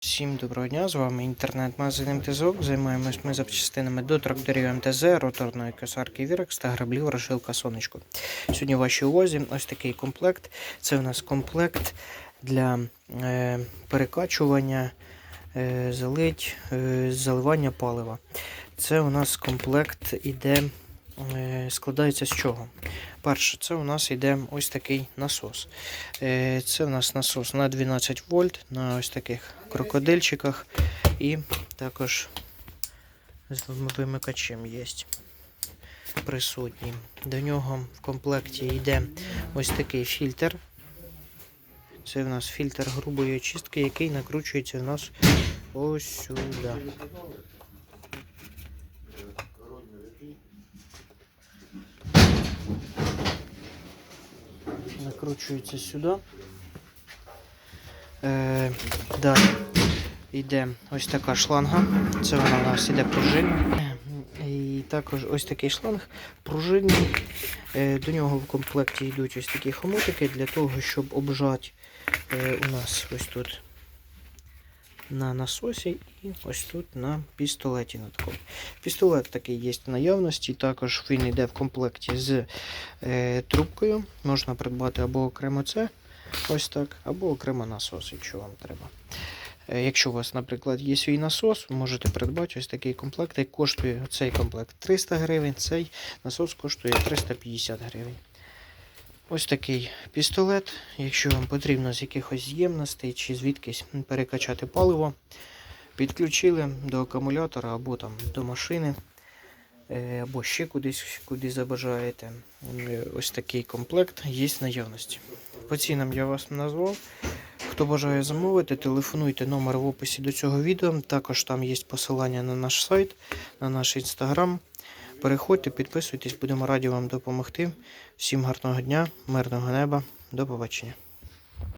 Всім доброго дня, з вами інтернет-магазин МТЗОК. Займаємось ми запчастинами до тракторів МТЗ, роторної косарки Вірекс та граблів Рошилка Сонечко. Сьогодні в вашій увазі ось такий комплект. Це у нас комплект для е, перекачування, е, залить, е, заливання палива. Це у нас комплект іде, складається з чого? Перше, це у нас йде ось такий насос. Е, Це у нас насос на 12 вольт на ось таких крокодильчиках. І також з вимикачем є присутній. До нього в комплекті йде ось такий фільтр. Це в нас фільтр грубої очистки, який накручується в нас ось сюди. Накручується сюди. Е, далі йде ось така шланга. Це вона у нас іде пружинна. І також ось такий шланг пружинний. Е, до нього в комплекті йдуть ось такі хомутики для того, щоб обжати е, у нас ось тут на насосі і ось тут на пістолеті. На такому. Пістолет такий є в наявності. Також він йде в комплекті з е, трубкою. Можна придбати або окремо це, ось так, або окремо насос, якщо вам треба. Е, Якщо у вас, наприклад, є свій насос, можете придбати ось такий комплект. який коштує цей комплект 300 гривень, цей насос коштує 350 гривень. Ось такий пістолет. Якщо вам потрібно з якихось ємностей чи звідкись перекачати паливо, підключили до акумулятора або там до машини, е, або ще кудись, куди забажаєте. Е, Ось такий комплект є в наявності. По цінам я вас назвав. Хто бажає замовити, телефонуйте номер в описі до цього відео. Також там є посилання на наш сайт, на наш інстаграм. Переходьте, підписуйтесь, будемо раді вам допомогти. Всім гарного дня, мирного неба, до побачення.